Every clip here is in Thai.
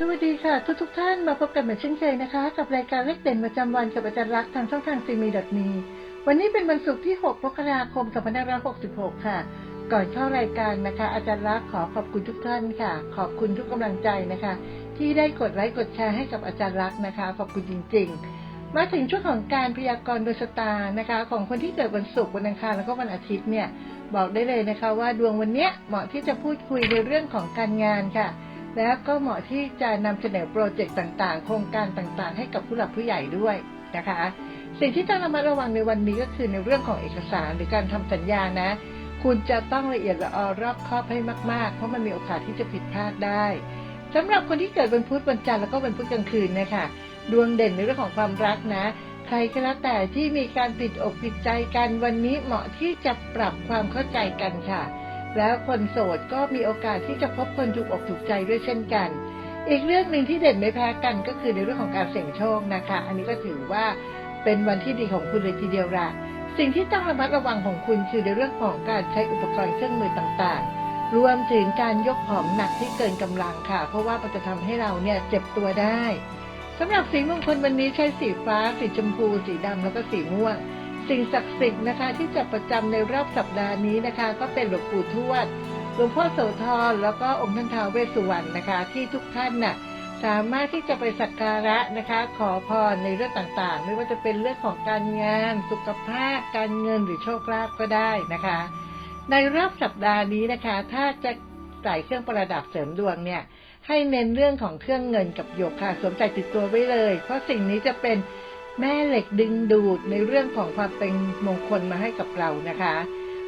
สวัสดีค่ะ ทุกทุกท่านมาพบกันเหมือนเช่นเคยนะคะ กับรายการเลขเด่นประจำวันกับอาจารย์รักทางช่องทางซีมีดมีวันนี้เป็นวันศุกร์ที่ 6 มกราคม 2566 ค่ะ ก่อนเข้ารายการนะคะ อาจารย์รักขอขอบคุณทุกท่านค่ะ ขอบคุณทุกกำลังใจนะคะ ที่ได้กดไลค์กดแชร์ให้กับอาจารย์รักนะคะ ขอบคุณจริง ๆ มาถึงช่วงของการพยากรณ์โดยชะตานะคะ ของคนที่เกิดวันศุกร์วันอังคารแล้วก็วันอาทิตย์เนี่ยบอกได้เลยนะคะ ว่าดวงวันเนี้ยเหมาะที่จะพูดคุยในเรื่องของการงานค่ะ แล้วก็เหมาะที่จะนำเสนอโปรเจกต์ต่างๆ โครงการต่างๆ ให้กับผู้หลักผู้ใหญ่ด้วยนะคะ สิ่งที่ต้องระมัดระวังในวันนี้ก็คือในเรื่องของเอกสารหรือการทำสัญญานะ คุณจะต้องละเอียดละออรอบคอบให้มากๆ เพราะมันมีโอกาสที่จะผิดพลาดได้สำหรับคนที่เกิดวันพุธวันจันทร์แล้วก็วันพุธกลางคืนนะคะดวงเด่นในเรื่องของความรักนะ ใครก็แล้วแต่ที่มีการติดอกติดใจกันวันนี้เหมาะที่จะปรับความเข้าใจกันค่ะ แล้วคนโสดก็มีโอกาสที่จะพบคนถูกอกถูกใจด้วยเช่นกัน อีกเรื่องหนึ่งที่เด่นไม่แพ้กันก็คือในเรื่องของการเสี่ยงโชคนะคะ อันนี้ก็ถือว่าเป็นวันที่ดีของคุณเลยทีเดียวละสิ่งที่ต้องระมัดระวังของคุณคือในเรื่องของการใช้อุปกรณ์เครื่องมือต่างๆ รวมถึงการยกของหนักที่เกินกำลังค่ะ เพราะว่ามันจะทำให้เราเนี่ยเจ็บตัวได้สำหรับสีมงคลวันนี้ใช้สีฟ้า สีชมพู สีดำแล้วก็สีม่วง สิ่งศักดิ์สิทธิ์นะคะ ที่จะประจำในรอบสัปดาห์นี้นะคะ ก็เป็นหลวงปู่ทวดหลวงพ่อโสธรแล้วก็องค์ท่านท้าวเวสสุวรรณนะคะ ที่ทุกท่านน่ะสามารถที่จะไปสักการะนะคะ ขอพรในเรื่องต่างๆ ไม่ว่าจะเป็นเรื่องของการงาน สุขภาพ การเงินหรือโชคลาภก็ได้นะคะ ในรอบสัปดาห์นี้นะคะ ถ้าจะใส่เครื่องประดับเสริมดวงเนี่ยให้เน้นเรื่องของเครื่องเงินกับหยกค่ะสวมใส่ติดตัวไว้เลย เพราะสิ่งนี้จะเป็น แม่เหล็กดึงดูดในเรื่องของความเป็นมงคลมาให้กับเรานะคะ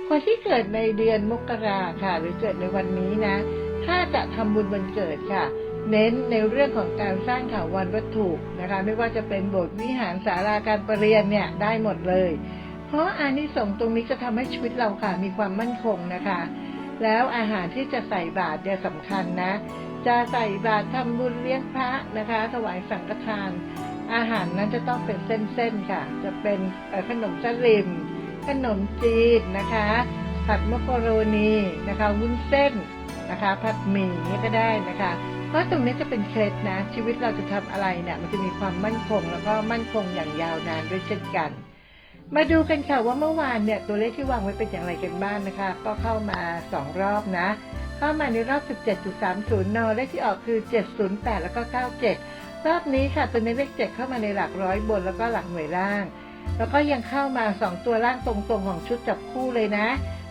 คนที่เกิดในเดือนมกราค่ะ หรือเกิดในวันนี้นะ ถ้าจะทำบุญวันเกิดค่ะ เน้นในเรื่องของการสร้างถาวรวัตถุนะคะ ไม่ว่าจะเป็นโบสถ์วิหารศาลาการประเรียนเนี่ยได้หมดเลย เพราะอานิสงส์ตรงนี้จะทำให้ชีวิตเราค่ะ มีความมั่นคงนะคะ แล้วอาหารที่จะใส่บาตรเนี่ยสำคัญนะ จะใส่บาตรทำบุญเลี้ยงพระนะคะ ถวายสังฆทาน อาหารนั้นจะต้องเป็นเส้นๆค่ะ จะเป็นขนมสลิม ขนมจีนนะคะ ผัดมะกโรนีนะคะ วุ้นเส้นนะคะ ผัดหมี่นี่ก็ได้นะคะ เพราะตรงนี้จะเป็นเคล็ดนะ ชีวิตเราจะทำอะไรเนี่ยมันจะมีความมั่นคงแล้วก็มั่นคงอย่างยาวนานด้วยเช่นกัน มาดูกันค่ะว่าเมื่อวานเนี่ยตัวเลขที่วางไว้เป็นอย่างไรกันบ้างนะคะ ก็เข้ามาสองรอบนะ เข้ามาในรอบ 17.30 น เลขที่ออกคือ 708 แล้วก็ 97 รอบนี้ค่ะตัวนี้เลข7เข้ามาในหลักร้อยบนแล้วก็หลักหน่วยล่าง แล้วก็ยังเข้ามา2ตัวล่างตรงๆของชุดจับคู่เลยนะ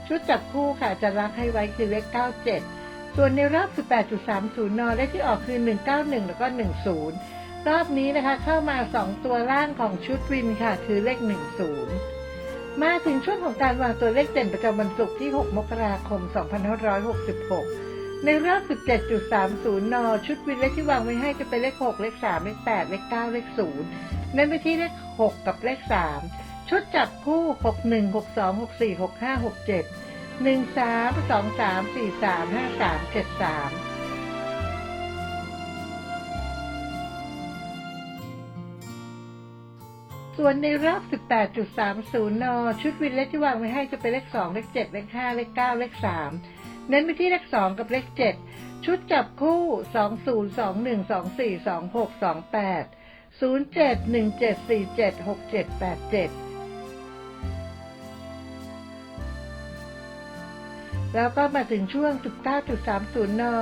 ชุดจับคู่ค่ะจะรักให้ไว้คือเลข97ส่วนในรอบ 18.30 นเลขที่ออกคือ 191 แล้วก็ 10 รอบนี้นะคะเข้ามา 2 ตัวล่างของชุดวินค่ะ คือเลข 10 มาถึงช่วงของการวางตัวเลขเด่นประจำวันศุกร์ที่ 6 มกราคม 2566 ในรอบ 17.30 น ชุดวินเลขที่วางไว้ให้จะเป็นเลข 6 เลข 3 เลข 8 เลข 9 เลข 0 เน้นไปที่เลข 6 กับเลข 3 ชุดจับคู่ 61 62 64 65 67 13 23 43 53 73ส่วนในรอบ 18.30 น ชุดวินเลขที่วางไว้ให้จะเป็นเลข 2 เลข 7 เลข 5 เลข 9 เลข 3 เน้นไปที่เลขสองกับเลขเจ็ดชุดจับคู่สองศูนย์สองหนึ่งสองสี่สองหกสองแปดศูนย์เจ็ดหนึ่งเจ็ดสี่เจ็ดหกเจ็ดแปดเจ็ดแล้วก็มาถึงช่วง 19.30นอ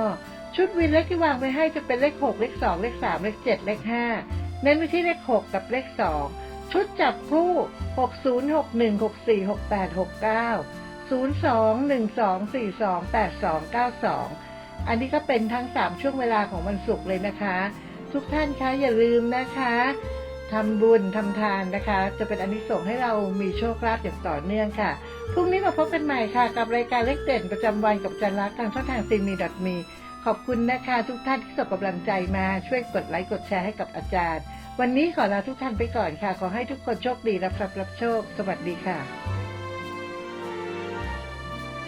ชุดวินเลขที่วางไว้ให้จะเป็นเลข 6 เลข 2 เลข 3 เลข 7 เลข 5 เน้นไปที่เลข 6 กับเลข 2 ชุดจับคู่ 6061 6468 69 02 12 42 82 92 อันนี้ก็เป็นทั้ง 3 ช่วงเวลาของวันศุกร์เลยนะคะ ทุกท่านคะอย่าลืมนะคะทำบุญทำทานนะคะ จะเป็นอันนี้ส่งส์ให้เรามีโชคลาภอย่างต่อเนื่องค่ะพรุ่งนี้มาพบกันใหม่ค่ะ กับรายการเลขเด่นประจำวันกับจันรักทางช่องทางซีมีดอทมีขอบคุณนะคะ ทุกท่านที่ส่งกำลังใจมาช่วยกดไลค์กดแชร์ให้กับอาจารย์ วันนี้ขอลาทุกท่านไปก่อนค่ะ ขอให้ทุกคนโชคดีรับทรัพย์รับโชค สวัสดีค่ะ